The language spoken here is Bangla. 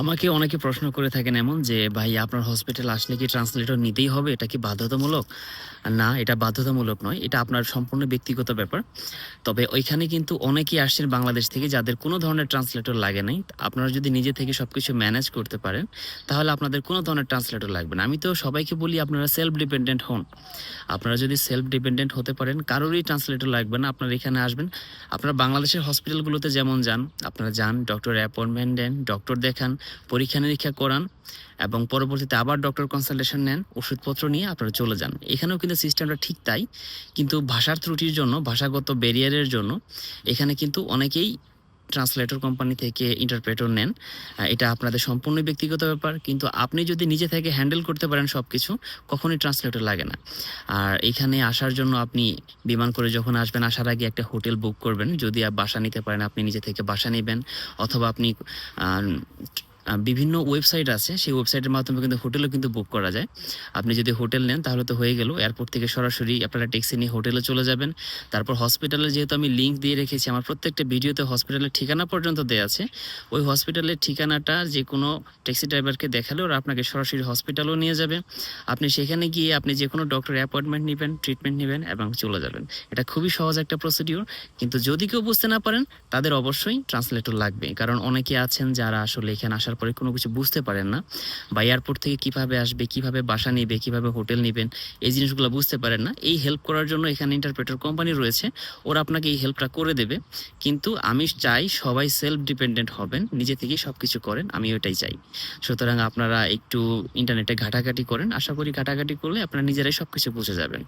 আমাকে অনেকে প্রশ্ন করে থাকেন এমন যে, ভাই, আপনার হসপিটাল আসলে কি ট্রান্সলেটর নিতেই হবে? এটা কি বাধ্যতামূলক? না, এটা বাধ্যতামূলক নয়, এটা আপনার সম্পূর্ণ ব্যক্তিগত ব্যাপার। তবে ওইখানে কিন্তু অনেকেই আসছেন বাংলাদেশ থেকে যাদের কোনো ধরনের ট্রান্সলেটর লাগে নাই। আপনারা যদি নিজে থেকে সব কিছু ম্যানেজ করতে পারেন, তাহলে আপনাদের কোনো ধরনের ট্রান্সলেটর লাগবে না। আমি তো সবাইকে বলি, আপনারা সেলফ ডিপেন্ডেন্ট হন। আপনারা যদি সেলফ ডিপেন্ডেন্ট হতে পারেন, কারোরই ট্রান্সলেটর লাগবে না। আপনারা এখানে আসবেন, আপনারা বাংলাদেশের হসপিটালগুলোতে যেমন যান, আপনারা যান ডক্টর অ্যাপয়েন্টমেন্ট দেন ডক্টর দেখান পরীক্ষা নিরীক্ষা করান এবং পরবর্তীতে আবার ডক্টর কনসালটেশন নেন, ওষুধপত্র নিয়ে আপনারা চলে যান। এখানেও কিন্তু সিস্টেমটা ঠিক তাই, কিন্তু ভাষার ত্রুটির জন্য, ভাষাগত ব্যারিয়ারের জন্য এখানে কিন্তু অনেকেই ট্রান্সলেটর কোম্পানি থেকে ইন্টারপ্রেটর নেন। এটা আপনাদের সম্পূর্ণ ব্যক্তিগত ব্যাপার, কিন্তু আপনি যদি নিজে থেকে হ্যান্ডেল করতে পারেন সব কিছু কখনোই ট্রান্সলেটর লাগে না। আর এখানে আসার জন্য আপনি বিমান করে যখন আসবেন, আসার আগে একটা হোটেল বুক করবেন। যদি বাসা নিতে পারেন, আপনি নিজে থেকে বাসা নেবেন, অথবা আপনি বিভিন্ন ওয়েবসাইট আছে। সেই ওয়েবসাইটের মাধ্যমে কিন্তু হোটেলও কিন্তু বুক করা যায়। আপনি যদি হোটেল নেন, তাহলে তো হয়ে গেল। এয়ারপোর্ট থেকে সরাসরি আপনারা ট্যাক্সি নিয়ে হোটেলে চলে যাবেন। তারপর হসপিটালে যেহেতু আমি লিঙ্ক দিয়ে রেখেছি, আমার প্রত্যেকটা ভিডিওতে হসপিটালের ঠিকানা পর্যন্ত দেওয়া আছে। ওই হসপিটালের ঠিকানাটা যে কোনো ট্যাক্সি ড্রাইভারকে দেখালে ওরা আপনাকে সরাসরি হসপিটালও নিয়ে যাবে। আপনি সেখানে গিয়ে আপনি যে কোনো ডক্টর অ্যাপয়েন্টমেন্ট নেবেন ট্রিটমেন্ট নেবেন এবং চলে যাবেন। এটা খুবই সহজ একটা প্রসিডিওর কিন্তু যদি কেউ বুঝতে না পারেন, তাদের অবশ্যই ট্রান্সলেটর লাগবে কারণ অনেকে আছেন যারা আসলে এখানে আসার পরে কোনো কিছু বুঝতে পারেন না। বা এয়ারপোর্ট থেকে কীভাবে আসবে, কীভাবে বাসা নেবে, কীভাবে হোটেল নেবেন, এই জিনিসগুলো বুঝতে পারেন না। এই হেল্প করার জন্য এখানে ইন্টারপ্রেটার কোম্পানি রয়েছে। ওরা আপনাকে এই হেল্পটা করে দেবে। কিন্তু আমি চাই সবাই সেলফ ডিপেন্ডেন্ট হবেন, নিজে থেকেই সব কিছু করেন, আমি ওইটাই চাই। সুতরাং আপনারা একটু ইন্টারনেটে ঘাটাঘাটি করেন। আশা করি ঘাটাঘাটি করলে আপনারা নিজেরাই সব কিছু বুঝে যাবেন।